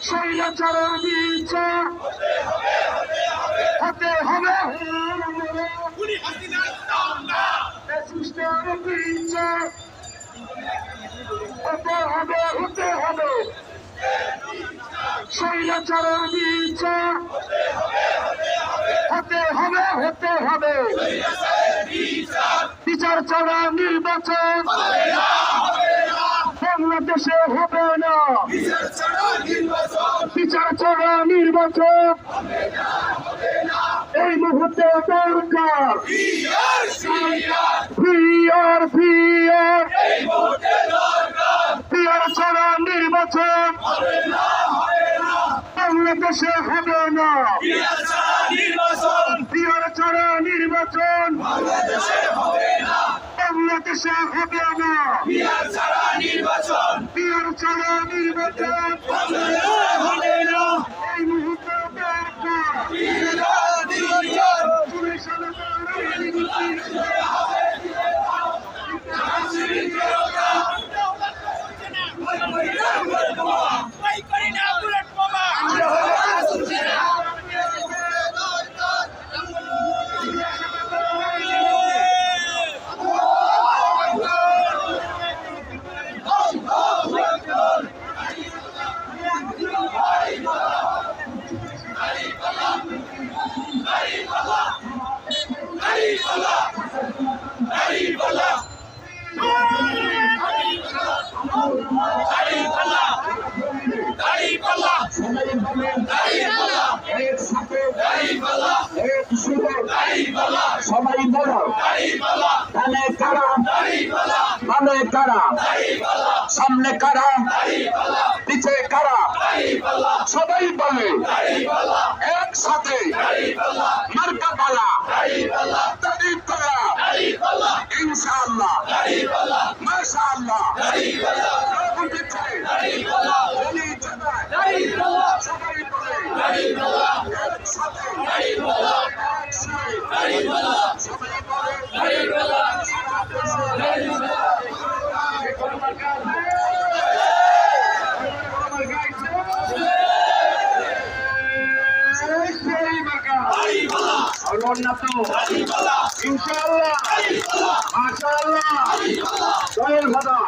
স্বৈরাচারের বিচার হতে হতে হবে হতে হবে বিচার হতে হতে হবে বিচার নির্বাচন বাংলাদেশে হবে না। বিচার ছাড়া নির্বাচন এই মুহূর্তে দরকার ভিআর ভিআর ভিআর ছাড়া নির্বাচন। বাংলাদেশে হবে না। ভিআর ছাড়া নির্বাচন। বাংলাদেশে হবে না। ছাড়া নির্বাচন এই মুহূর্তে দরকার সবাই বলো কানে কারা কানে কারা সামনে কারা পিছে কারা সবাই বলে একসাথে মার্কা পালা ইনশাআল্লাহ মাশাআল্লাহ রবুল পিছে বলি জানায় সবাই বলে একসাথে একসাথে সবাই বলে ইনশাআল্লাহ। মাশাআল্লাহ। জয়ের ভাদা।